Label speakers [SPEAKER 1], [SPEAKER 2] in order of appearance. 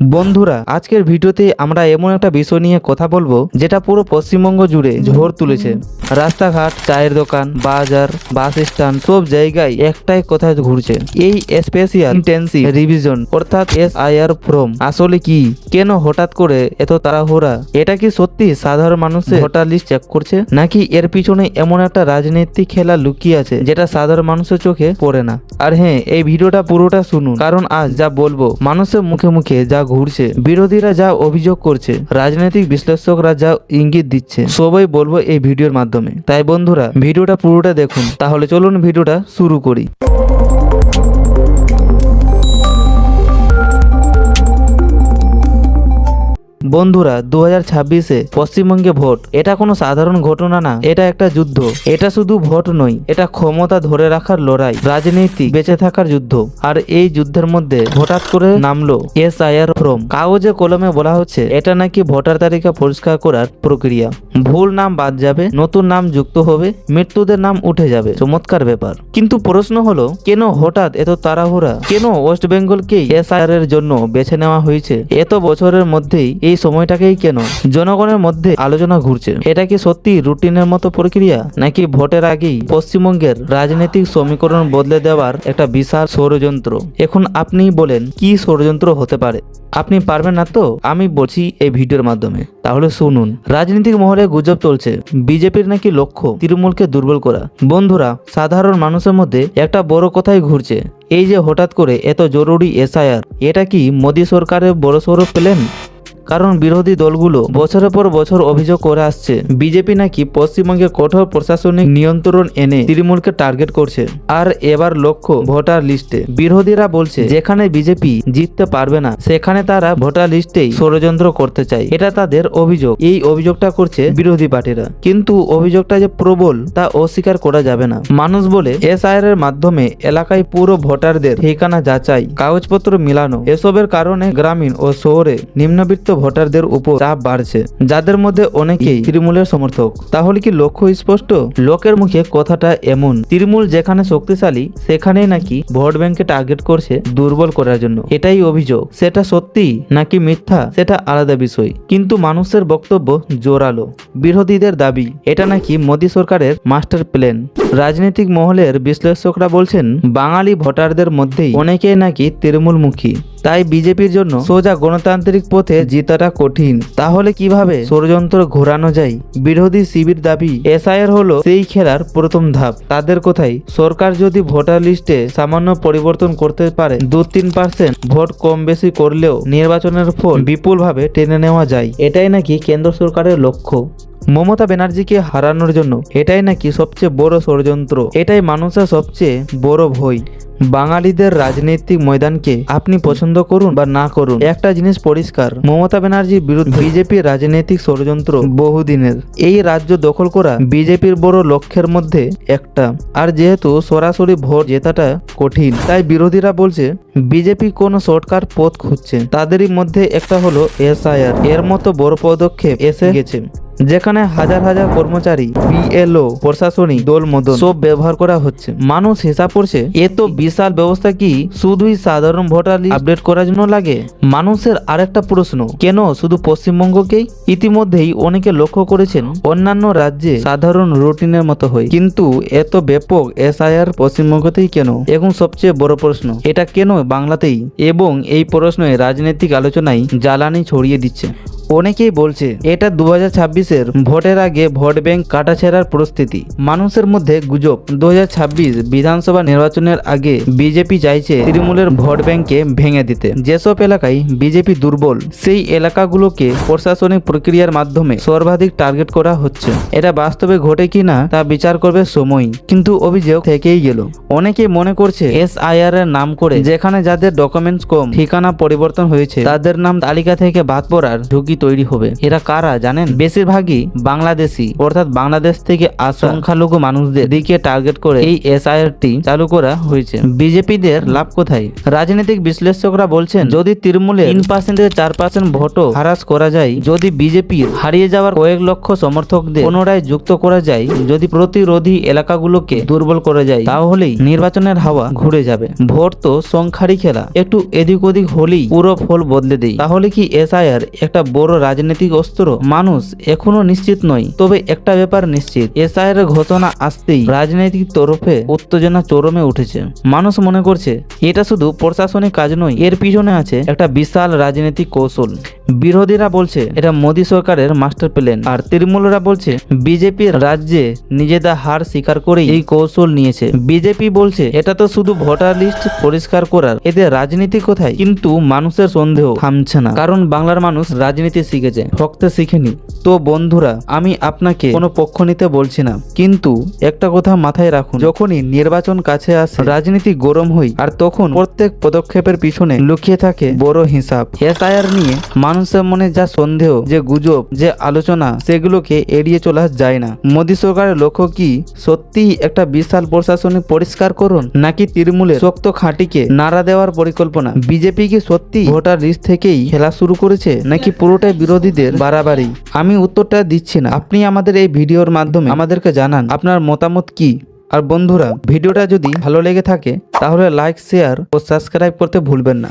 [SPEAKER 1] বন্ধুরা, আজকের ভিডিওতে আমরা এমন একটা বিষয় নিয়ে কথা বলব, যেটা পুরো পশ্চিমবঙ্গ জুড়ে ঝড় তুলেছে। রাস্তাঘাট, চায়ের দোকান, বাজার, বাস স্ট্যান্ড, সব জায়গায় একটাই কথা ঘুরছে। এই স্পেশিয়াল ইন্টেন্সিভ রিভিশন অর্থাৎ এস আই আর ফ্রম আসলে কি? কেন হঠাৎ করে এত তাড়াহুড়া? এটা কি সত্যি সাধারণ মানুষের ভোটার লিস্ট চেক করছে? নাকি এর পিছনে এমন একটা রাজনৈতিক খেলা লুকিয়ে আছে, যেটা সাধারণ মানুষের চোখে পড়ে না? আর হ্যাঁ এই ভিডিওটা পুরোটা শুনুন, কারণ আজ যা বলব, মানুষের মুখে মুখে যা ঘুরছে। বিরোধীরা যা অভিযোগ করছে, রাজনৈতিক বিশ্লেষকরা যা ইঙ্গিত দিচ্ছে, সবাই বলব এই ভিডিওর মাধ্যমে। তাই বন্ধুরা, ভিডিওটা পুরোটা দেখুন। তাহলে চলুন ভিডিওটা শুরু করি। বন্ধুরা দু হাজার ছাব্বিশে পশ্চিমবঙ্গে ভোট। এটা কোনো সাধারণ ঘটনা না, এটা একটা যুদ্ধ। এটা শুধু ভোট নয়, এটা ক্ষমতা ধরে রাখার লড়াই, রাজনীতি, বেঁচে থাকার যুদ্ধ। আর এই যুদ্ধের মধ্যে হঠাৎ করে নামলো এস আইআর ফ্রম। কাগজে কলমে বলা হচ্ছে, এটা নাকি ভোটার তালিকা পরিষ্কার করার প্রক্রিয়া। ভুল নাম বাদ যাবে, নতুন নাম যুক্ত হবে, মৃত্যুদের নাম উঠে যাবে। চমৎকার ব্যাপার। কিন্তু প্রশ্ন হলো, কেন হঠাৎ এত তাড়াহুড়া? কেন ওয়েস্ট বেঙ্গলকেই এসআইআর এর জন্য বেছে নেওয়া হয়েছে? এত বছরের মধ্যেই এই সময়টাকেই কেন? জনগণের মধ্যে আলোচনা ঘুরছে। এটা কি সত্যি রুটিনের মতো প্রক্রিয়া? নাকি ভোটের আগেই পশ্চিমবঙ্গের রাজনৈতিক সমীকরণ বদলে দেওয়ার একটা বিশাল ষড়যন্ত্র? এখন আপনি বলেন, কি ষড়যন্ত্র হতে পারে? আপনি পারবেন না তো? আমি বলছি এই ভিডিওর মাধ্যমে। তাহলে শুনুন। রাজনৈতিক মহলে গুজব চলছে। বিজেপির নাকি লক্ষ্য তৃণমূলকে দুর্বল করা। বন্ধুরা, সাধারণ মানুষের মধ্যে একটা বড় কথাই ঘুরছে। এই যে হঠাৎ করে এত জরুরি এসআইআর, এটা কি মোদী সরকারের বড় সড়ো প্ল্যান কারণ বিরোধী দলগুলো বছরের পর বছর অভিযোগ করে আসছে। বিজেপি নাকি পশ্চিমবঙ্গে কঠোর প্রশাসনিক নিয়ন্ত্রণ এনে তৃণমূলকে টার্গেট করছে। আর এবার লক্ষ্য ভোটার লিস্টে। বিরোধীরা বলছে, যেখানে বিজেপি জিততে পারবে না, সেখানে তারা ভোটার লিস্টেই ষড়যন্ত্র করতে চায়। এটা তাদের অভিযোগ। এই অভিযোগটা করছে বিরোধী পার্টিরা। কিন্তু অভিযোগটা যে প্রবল, তা অস্বীকার করা যাবে না। মানুষ বলে, এসআইআর এর মাধ্যমে এলাকায় পুরো ভোটারদের ঠিকানা যাচাই, কাগজপত্র মিলানো, এসবের কারণে গ্রামীণ ও শহরে নিম্নবিত্ত ভোটারদের উপর চাপ বাড়ছে। যাদের মধ্যে অনেকেই তৃণমূলের সমর্থক। তাহলে কি লক্ষ্য স্পষ্ট? লোকের মুখে কথাটা এমন। তৃণমূল যেখানে শক্তিশালী, সেখানেই নাকি ভোট ব্যাংকে টার্গেট করছে দুর্বল করার জন্য। এটাই অভিযোগ। সেটা সত্যি নাকি মিথ্যা, সেটা আলাদা বিষয়। কিন্তু মানুষের বক্তব্য জোরালো। বিরোধীদের দাবি, এটা নাকি মোদী সরকারের মাস্টার প্ল্যান। রাজনৈতিক মহলের বিশ্লেষকরা বলছেন, বাঙালি ভোটারদের মধ্যেই অনেকেই নাকি তৃণমূলমুখী। তাই বিজেপির জন্য সোজা গণতান্ত্রিক পথে জিতাটা কঠিন। তাহলে কীভাবে ষড়যন্ত্র ঘোরানো যায়? বিরোধী শিবির দাবি, এসআইআর হলো সেই খেলার প্রথম ধাপ। তাদের কথাই, সরকার যদি ভোটার লিস্টে সামান্য পরিবর্তন করতে পারে দু তিন পার্সেন্ট ভোট কম বেশি করলেও নির্বাচনের ফল বিপুলভাবে টেনে নেওয়া যায়। এটাই নাকি কেন্দ্র সরকারের লক্ষ্য? মমতা ব্যানার্জিকে হারানোর জন্য এটাই নাকি সবচেয়ে বড় ষড়যন্ত্র? এটাই মানুষের সবচেয়ে বড় ভয়। বাঙালিদের রাজনৈতিক ময়দানকে আপনি পছন্দ করুন বা না করুন, একটা জিনিস পরিষ্কার, মমতা ব্যানার্জির বিরুদ্ধে বিজেপির রাজনৈতিক ষড়যন্ত্র বহুদিনের। এই রাজ্য দখল করা বিজেপির বড় লক্ষ্যের মধ্যে একটা। আর যেহেতু সরাসরি ভোট জেতাটা কঠিন, তাই বিরোধীরা বলছে, বিজেপি কোনো শর্টকাট পথ খুঁজছে। তাদেরই মধ্যে একটা হলো এসআইআর। এর মতো বড় পদক্ষেপ এসে গেছে। যেখানে হাজার হাজার কর্মচারী, বিএলও, প্রশাসনিক দল মদন সব ব্যবহার করা হচ্ছে। মানুষ হিসাব করছে, এ তো বিশাল ব্যবস্থা কি শুধুই সাধারণ ভোটার আপডেট করার জন্য লাগে? মানুষের আরেকটা প্রশ্ন, কেন শুধু পশ্চিমবঙ্গকেই? ইতিমধ্যেই অনেকে লক্ষ্য করেছেন, অন্যান্য রাজ্যে সাধারণ রুটিনের মতো হয়। কিন্তু এত ব্যাপক এসআইআর পশ্চিমবঙ্গতেই কেন? এখন সবচেয়ে বড় প্রশ্ন, এটা কেন বাংলাতেই? এবং এই প্রশ্নে রাজনৈতিক আলোচনায় জ্বালানি ছড়িয়ে দিচ্ছে। অনেকেই বলছে, এটা দু হাজার ভোটের আগে ভোট ব্যাংক কাটাছেড়ার পরিস্থিতি মানুষের মধ্যে গুজব। দু বিধানসভা নির্বাচনের আগে বিজেপি চাইছে তৃণমূলের ভোট ব্যাংকে ভেঙে দিতে। যেসব এলাকায় বিজেপি দুর্বল, সেই এলাকাগুলোকে প্রশাসনিক প্রক্রিয়ার মাধ্যমে সর্বাধিক টার্গেট করা হচ্ছে। এটা বাস্তবে ঘটে কি না, তা বিচার করবে সময়। কিন্তু অভিযোগ থেকেই গেল। অনেকে মনে করছে এস এর নাম করে যেখানে যাদের ডকুমেন্টস কম, ঠিকানা পরিবর্তন হয়েছে, তাদের নাম তালিকা থেকে বাদ পড়ার ঝুঁকি তৈরি হবে। এরা কারা জানেন? বেশিরভাগই বাংলাদেশি। অর্থাৎ বাংলাদেশ থেকে সংখ্যালঘু মানুষদের দিকে টার্গেট করে এই এসআইআরটি চালু করা হয়েছে। বিজেপিদের লাভ কোথায়? রাজনৈতিক বিশ্লেষকরা বলছেন, যদি তৃণমূলে তিন পার্সেন্ট থেকে চার পার্সেন্ট ভোটও হারাস করা যায়, যদি বিজেপির হারিয়ে যাওয়ার কয়েক লক্ষ সমর্থকদের পুনরায় যুক্ত করা যায়, যদি প্রতিরোধী এলাকাগুলোকে দুর্বল করা যায়, তাহলেই নির্বাচনের হাওয়া ঘুরে যাবে। ভোট তো সংখ্যারই খেলা। একটু এদিক ওদিক হলেই পুরো ফল বদলে দেয় তাহলে কি এসআইআর একটা বড় রাজনৈতিক অস্ত্র মানুষ এখনও নিশ্চিত নয়। তবে একটা ব্যাপার নিশ্চিত, এসআইআর ঘোষণা আসতেই রাজনৈতিক তরফে উত্তেজনা চরমে উঠেছে। মানুষ মনে করছে, এটা শুধু প্রশাসনিক কাজ নয়, এর পিছনে আছে একটা বিশাল রাজনৈতিক কৌশল। বিরোধীরা বলছে, এটা মোদী সরকারের মাস্টার প্ল্যান। আর তৃণমূলরা বলছে, বিজেপির রাজ্যে নিজেদের হার স্বীকার করে এই কৌশল নিয়েছে। বিজেপি বলছে, এটা তো শুধু ভোটার লিস্ট পরিষ্কার করার এতে রাজনীতি কোথায়? কিন্তু মানুষের সন্দেহ থামছে না। কারণ বাংলার মানুষ রাজনীতি শিখেছে ঠকতে শিখেনি। তো বন্ধুরা, আমি আপনাকে কোনো পক্ষ নিতে বলছি না। কিন্তু একটা কথা মাথায় রাখুন, যখনই নির্বাচন কাছে আসে, রাজনীতি গরম হই, আর তখন প্রত্যেক পদক্ষেপের পিছনে লুকিয়ে থাকে বড় হিসাব। এসআইআর নিয়ে মানুষের মনে যা সন্দেহ, যে গুজব, যে আলোচনা, সেগুলোকে এড়িয়ে চলা যায় না। মোদী সরকারের লক্ষ্য কি, সত্যিই একটা বিশাল প্রশাসনিক পরিষ্কার করুন, নাকি তৃণমূলের শক্ত খাঁটিকে নাড়া দেওয়ার পরিকল্পনা? বিজেপি কি সত্যি ভোটার লিস্ট থেকেই খেলা শুরু করেছে, নাকি পুরোটাই বিরোধীদের বাড়াবাড়ি। আমি উত্তরটা দিচ্ছি না। আপনি আমাদের এই ভিডিওর মাধ্যমে আমাদেরকে জানান আপনার মতামত কি। আর বন্ধুরা, ভিডিওটা যদি ভালো লেগে থাকে, তাহলে লাইক শেয়ার ও সাবস্ক্রাইব করতে ভুলবেন না।